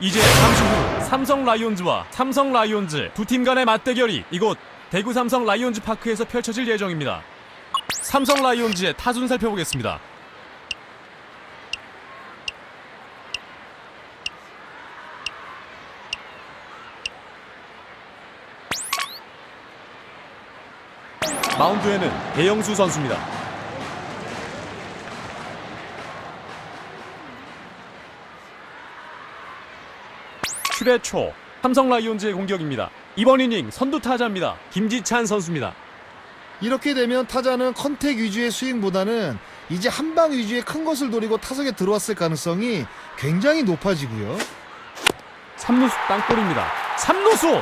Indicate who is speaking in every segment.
Speaker 1: 이제 잠시 후 삼성 라이온즈와 삼성 라이온즈 두 팀 간의 맞대결이 이곳 대구 삼성 라이온즈 파크에서 펼쳐질 예정입니다. 삼성 라이온즈의 타순 살펴보겠습니다. 마운드에는 배영수 선수입니다. 출애 초 삼성 라이온즈의 공격입니다. 이번 이닝 선두 타자입니다. 김지찬 선수입니다.
Speaker 2: 이렇게 되면 타자는 컨택 위주의 스윙보다는 이제 한 방 위주의 큰 것을 노리고 타석에 들어왔을 가능성이 굉장히 높아지고요.
Speaker 1: 3루수 땅볼입니다. 3루수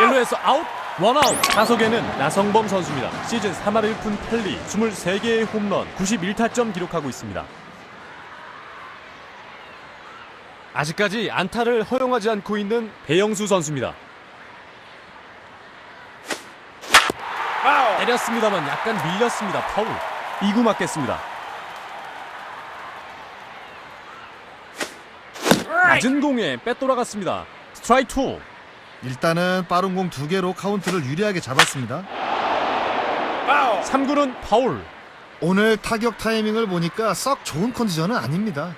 Speaker 1: 1루에서 아웃 원아웃 타석에는 나성범 선수입니다. 시즌 3할 1푼 8리 23개의 홈런 91타점 기록하고 있습니다. 아직까지 안타를 허용하지 않고 있는 배영수 선수입니다. 때렸습니다만 약간 밀렸습니다. 파울. 2구 맞겠습니다. 낮은 공에 빼돌아갔습니다. 스트라이크 2.
Speaker 2: 일단은 빠른 공 두 개로 카운트를 유리하게 잡았습니다.
Speaker 1: 3구는 파울.
Speaker 2: 오늘 타격 타이밍을 보니까 썩 좋은 컨디션은 아닙니다.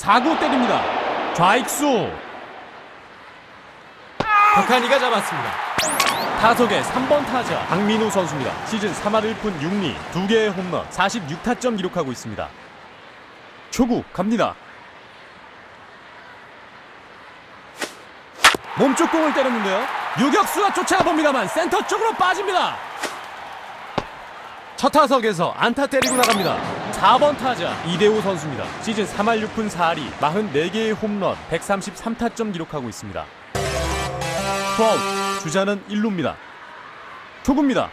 Speaker 1: 4구 때립니다. 좌익수. 박한이가 잡았습니다. 타석의 3번 타자 박민우 선수입니다. 시즌 3할 1푼 6리 2개의 홈런 46타점 기록하고 있습니다. 초구 갑니다. 몸쪽 공을 때렸는데요. 유격수가 쫓아봅니다만 센터 쪽으로 빠집니다. 첫 타석에서 안타 때리고 나갑니다. 4번 타자 이대호 선수입니다. 시즌 3할 6푼 4리 44개의 홈런 133타점 기록하고 있습니다. 투아웃 주자는 1루입니다. 초구입니다.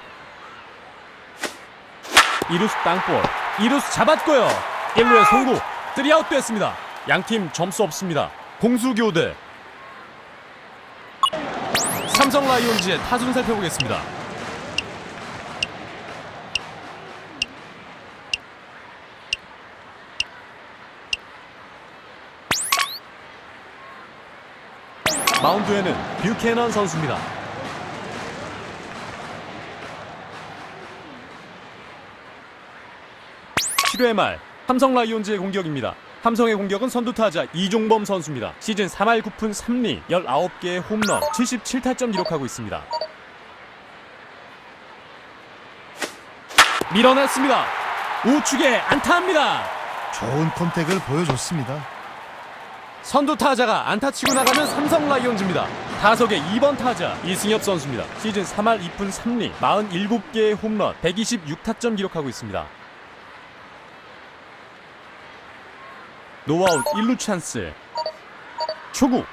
Speaker 1: 2루수 땅볼 2루수 잡았고요. 1루에 송구 3아웃 됐습니다. 양팀 점수 없습니다. 공수 교대 삼성 라이온즈의 타순 살펴보겠습니다. 마운드에는 뷰캐넌 선수입니다. 칠회말 삼성 라이온즈의 공격입니다. 삼성의 공격은 선두타자 이종범 선수입니다. 시즌 3할 9푼 3리 19개의 홈런 77타점 기록하고 있습니다. 밀어냈습니다. 우측에 안타합니다.
Speaker 2: 좋은 컨택을 보여줬습니다.
Speaker 1: 선두 타자가 안타 치고 나가면 삼성 라이온즈입니다. 타석의 2번 타자 이승엽 선수입니다. 시즌 3할 2푼 3리 47개의 홈런 126타점 기록하고 있습니다. 노아웃 1루 찬스. 초구.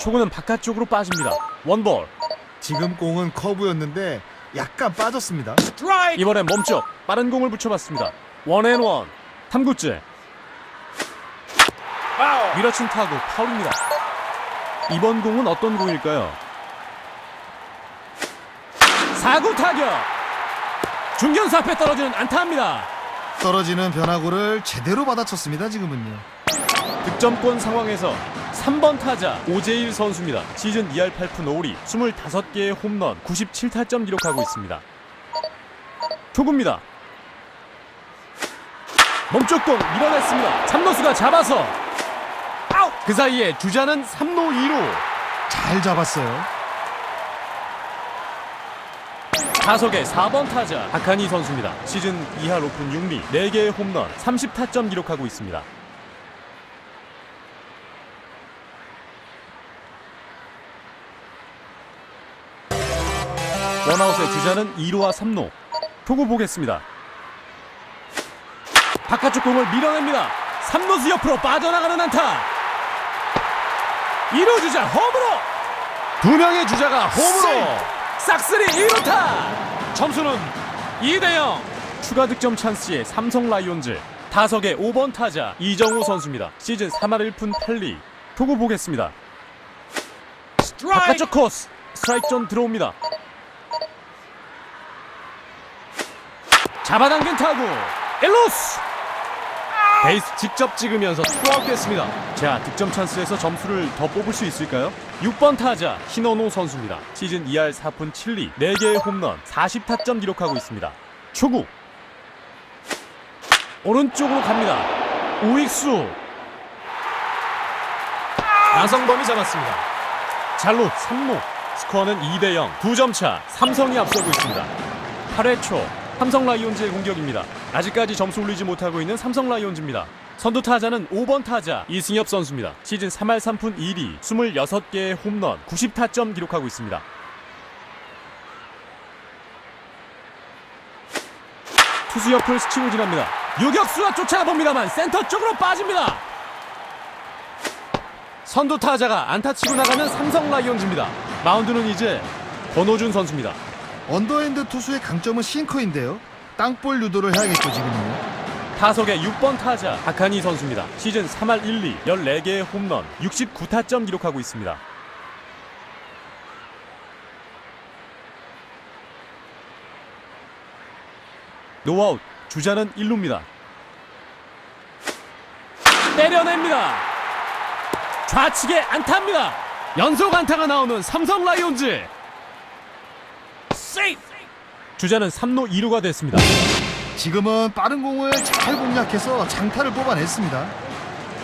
Speaker 1: 초구는 바깥쪽으로 빠집니다. 원볼.
Speaker 2: 지금 공은 커브였는데 약간 빠졌습니다.
Speaker 1: 이번엔 멈춰 빠른 공을 붙여봤습니다. 원앤원 3구째 밀어친 타구 파울입니다. 이번 공은 어떤 공일까요? 4구 타격 중견수 앞에 떨어지는 안타입니다.
Speaker 2: 떨어지는 변화구를 제대로 받아쳤습니다. 지금은요.
Speaker 1: 득점권 상황에서 3번 타자 오재일 선수입니다. 시즌 2할 8푼 5리 25개의 홈런 97타점 기록하고 있습니다. 초구입니다. 몸쪽 공 밀어냈습니다. 3루수가 잡아서! 그 사이에 주자는 3루 2루
Speaker 2: 잘 잡았어요.
Speaker 1: 타석의 4번 타자 박한희 선수입니다. 시즌 2할 오픈 6리 4개의 홈런 30타점 기록하고 있습니다. 원아웃의 주자는 2루와 3루 초구 보겠습니다. 바깥쪽 공을 밀어냅니다. 3루수 옆으로 빠져나가는 안타 2루 주자 홈으로. 두 명의 주자가 홈으로. 싹쓸이 1루타. 점수는 2대0 추가 득점 찬스의 삼성 라이온즈 타석의 5번 타자 이정우 선수입니다. 시즌 3할 1푼 8리. 초구 보겠습니다. 바깥쪽 코스 스트라이크 존 들어옵니다. 잡아당긴 타구. 엘로스 베이스 직접 찍으면서 투아웃 됐습니다. 자, 득점 찬스에서 점수를 더 뽑을 수 있을까요? 6번 타자 신원호 선수입니다. 시즌 2할 4푼 7리 4개의 홈런 40타점 기록하고 있습니다. 초구 오른쪽으로 갑니다. 우익수 나성범이 잡았습니다. 잘로 3루 스코어는 2대 0 2점 차 삼성이 앞서고 있습니다. 8회 초 삼성 라이온즈의 공격입니다. 아직까지 점수 올리지 못하고 있는 삼성 라이온즈입니다. 선두 타자는 5번 타자 이승엽 선수입니다. 시즌 3할 3푼 1위 26개의 홈런 90타점 기록하고 있습니다. 투수 옆을 스치고 지납니다. 유격수가 쫓아봅니다만 센터 쪽으로 빠집니다. 선두 타자가 안타 치고 나가는 삼성 라이온즈입니다. 마운드는 이제 권호준 선수입니다.
Speaker 2: 언더핸드 투수의 강점은 싱커인데요. 땅볼 유도를 해야겠죠 지금은요.
Speaker 1: 타석의 6번 타자 박한희 선수입니다. 시즌 3할 1리 14개의 홈런 69타점 기록하고 있습니다. 노아웃 주자는 1루입니다. 때려냅니다. 좌측에 안타입니다. 연속 안타가 나오는 삼성 라이온즈. 세이프! 주자는 3루 2루가 됐습니다.
Speaker 2: 지금은 빠른 공을 잘 공략해서 장타를 뽑아냈습니다.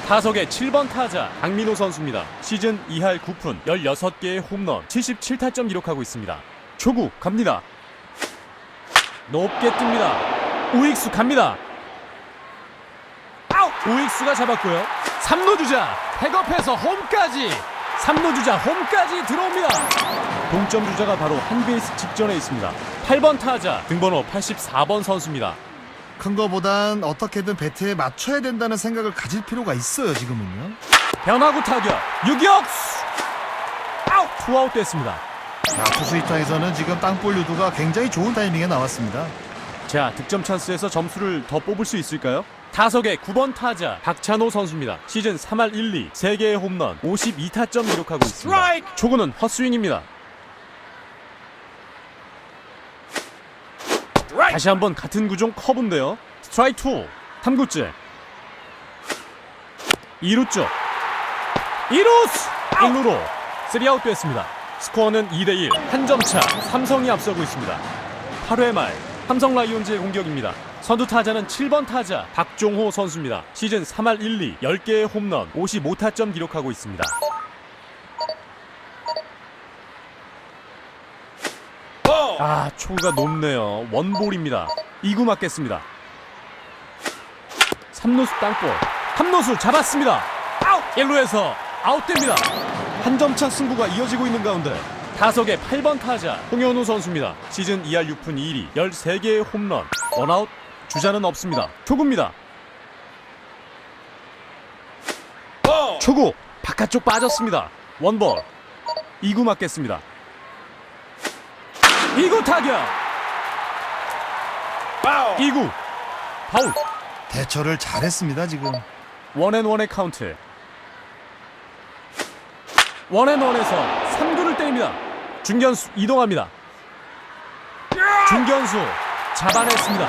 Speaker 1: 타석의 7번 타자 강민호 선수입니다. 시즌 2할 9푼 16개의 홈런 77타점 기록하고 있습니다. 초구 갑니다. 높게 뜹니다. 우익수 갑니다. 아웃! 우익수가 잡았고요. 3루 주자 백업해서 홈까지 3루 주자 홈까지 들어옵니다. 동점 주자가 바로 한 베이스 직전에 있습니다. 8번 타자 등번호 84번 선수입니다.
Speaker 2: 큰 거보단 어떻게든 배트에 맞춰야 된다는 생각을 가질 필요가 있어요 지금은요.
Speaker 1: 변화구 타격 유격수 아웃 투아웃 됐습니다.
Speaker 2: 자, 투수 입장에서는 지금 땅볼 유도가 굉장히 좋은 타이밍에 나왔습니다.
Speaker 1: 자 득점 찬스에서 점수를 더 뽑을 수 있을까요? 타석의 9번 타자 박찬호 선수입니다. 시즌 3할 1리 3개의 홈런 52타점 기록하고 있습니다. 초구는 헛스윙입니다. 다시 한번 같은 구종 커브인데요. 스트라이크 2 3구째 2루 쪽 2루스 1루로 3아웃 됐습니다. 스코어는 2대1 한 점 차 삼성이 앞서고 있습니다. 8회 말 삼성 라이온즈의 공격입니다. 선두 타자는 7번 타자 박종호 선수입니다. 시즌 3할 1리 10개의 홈런 55타점 기록하고 있습니다. 아 초구가 높네요. 원볼입니다. 2구 맞겠습니다. 3루수 땅볼 3루수 잡았습니다. 아웃 1루에서 아웃됩니다. 한 점차 승부가 이어지고 있는 가운데 타석의 8번 타자 홍현우 선수입니다. 시즌 2할 6푼 2리 13개의 홈런 원아웃 주자는 없습니다. 초구입니다. 초구 바깥쪽 빠졌습니다. 원볼 2구 맞겠습니다. 2구 타격. 2구. 파울.
Speaker 2: 대처를 잘했습니다 지금.
Speaker 1: 원앤원의 카운트. 원앤원에서 3구를 때립니다. 중견수 이동합니다. 중견수 잡아냈습니다.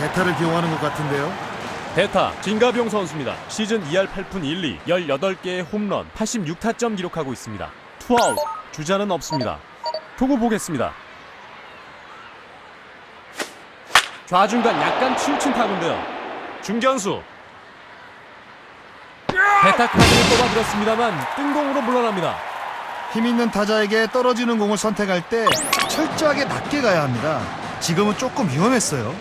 Speaker 2: 대타를 기용하는 것 같은데요.
Speaker 1: 대타 진가병 선수입니다. 시즌 2할 8푼 1리 18개의 홈런 86타점 기록하고 있습니다. 투아웃. 주자는 없습니다. 투구 보겠습니다 좌중간 약간 치우친 타구인데요 중견수 대타 카드를 뽑아들었습니다만 뜬공으로 물러납니다
Speaker 2: 힘 있는 타자에게 떨어지는 공을 선택할 때 철저하게 낮게 가야 합니다. 지금은 조금 위험했어요.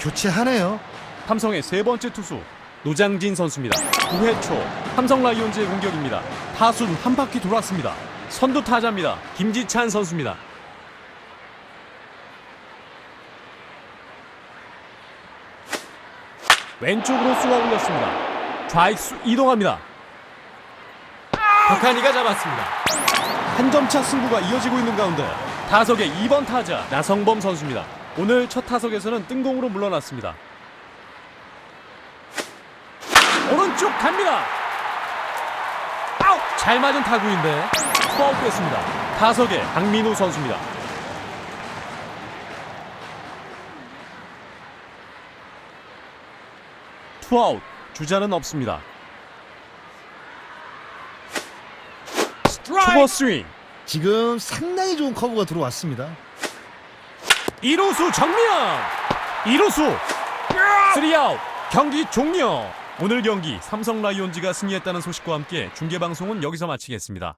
Speaker 2: 교체하네요.
Speaker 1: 삼성의 세 번째 투수 노장진 선수입니다. 9회 초 삼성 라이온즈의 공격입니다. 타순 한 바퀴 돌았습니다. 선두 타자입니다. 김지찬 선수입니다. 왼쪽으로 쏘아 올렸습니다. 좌익수 이동합니다. 박한이가 잡았습니다. 한 점 차 승부가 이어지고 있는 가운데 타석의 2번 타자 나성범 선수입니다. 오늘 첫 타석에서는 뜬공으로 물러났습니다. 오른쪽 갑니다. 아웃! 잘 맞은 타구인데 투아웃 됐습니다. 타석의 강민우 선수입니다. 투아웃. 주자는 없습니다. 초보 스윙.
Speaker 2: 지금 상당히 좋은 커브가 들어왔습니다.
Speaker 1: 1루수 정면. 2루수. 3아웃. 경기 종료. 오늘 경기 삼성 라이온즈가 승리했다는 소식과 함께 중계방송은 여기서 마치겠습니다.